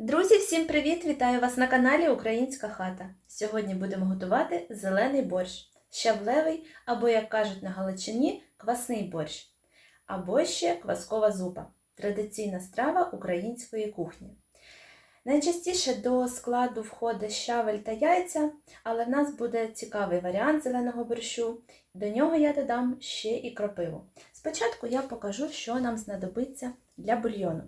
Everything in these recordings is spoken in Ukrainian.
Друзі, всім привіт! Вітаю вас на каналі Українська хата. Сьогодні будемо готувати зелений борщ, щавлевий, або, як кажуть на Галичині, квасний борщ, або ще кваскова зупа традиційна страва української кухні. Найчастіше до складу входить щавель та яйця, але в нас буде цікавий варіант зеленого борщу. До нього я додам ще і кропиву. Спочатку я покажу, що нам знадобиться для бульйону.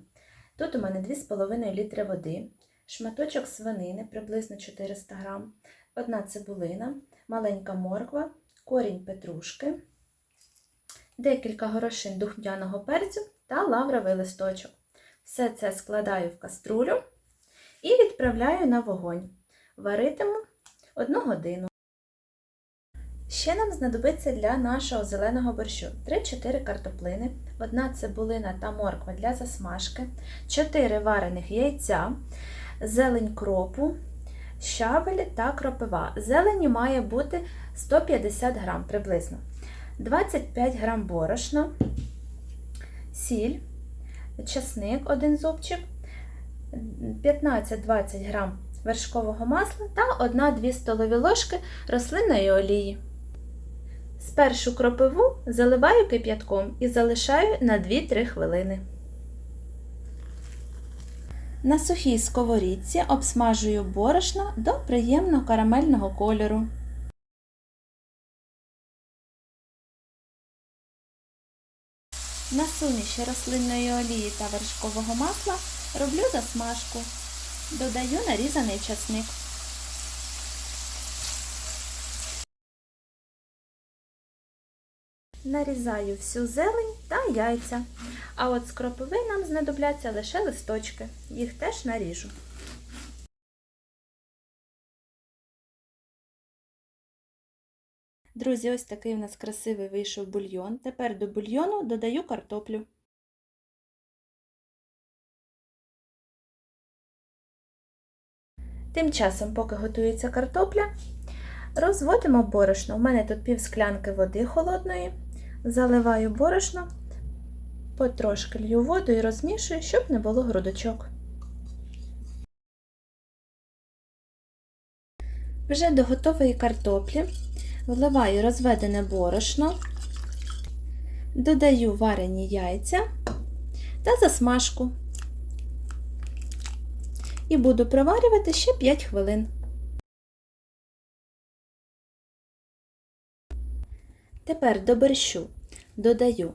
Тут у мене 2,5 літри води, шматочок свинини приблизно 400 грам, одна цибулина, маленька морква, корінь петрушки, декілька горошин духмяного перцю та лавровий листочок. Все це складаю в каструлю і відправляю на вогонь. Варитиму 1 годину. Ще нам знадобиться для нашого зеленого борщу 3-4 картоплини, 1 цибулина та морква для засмажки, 4 варених яйця, зелень кропу, щавель та кропива. Зелені має бути 150 грам приблизно, 25 грам борошна, сіль, часник 1 зубчик, 15-20 грам вершкового масла та 1-2 столові ложки рослинної олії. Спершу кропиву заливаю кип'ятком і залишаю на 2-3 хвилини. На сухій сковорідці обсмажую борошно до приємного карамельного кольору. На суміші рослинної олії та вершкового масла роблю засмажку. Додаю нарізаний часник. Нарізаю всю зелень та яйця. А от з кропиви нам знадобляться лише листочки. Їх теж наріжу. Друзі, ось такий у нас красивий вийшов бульйон. Тепер до бульйону додаю картоплю. Тим часом, поки готується картопля, розводимо борошно. У мене тут пів склянки води холодної. Заливаю борошно, потрошки лью воду і розмішую, щоб не було грудочок. Вже до готової картоплі вливаю розведене борошно, додаю варені яйця та засмажку. І буду проварювати ще 5 хвилин. Тепер до борщу додаю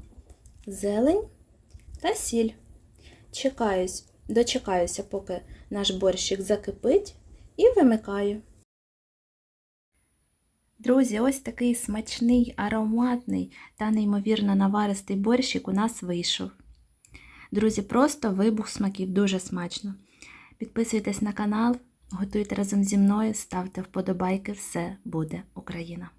зелень та сіль. Чекаюсь, дочекаюся, поки наш борщик закипить, і вимикаю. Друзі, ось такий смачний, ароматний та неймовірно наваристий борщик у нас вийшов. Друзі, просто вибух смаків, дуже смачно. Підписуйтесь на канал, готуйте разом зі мною, ставте вподобайки, все буде Україна!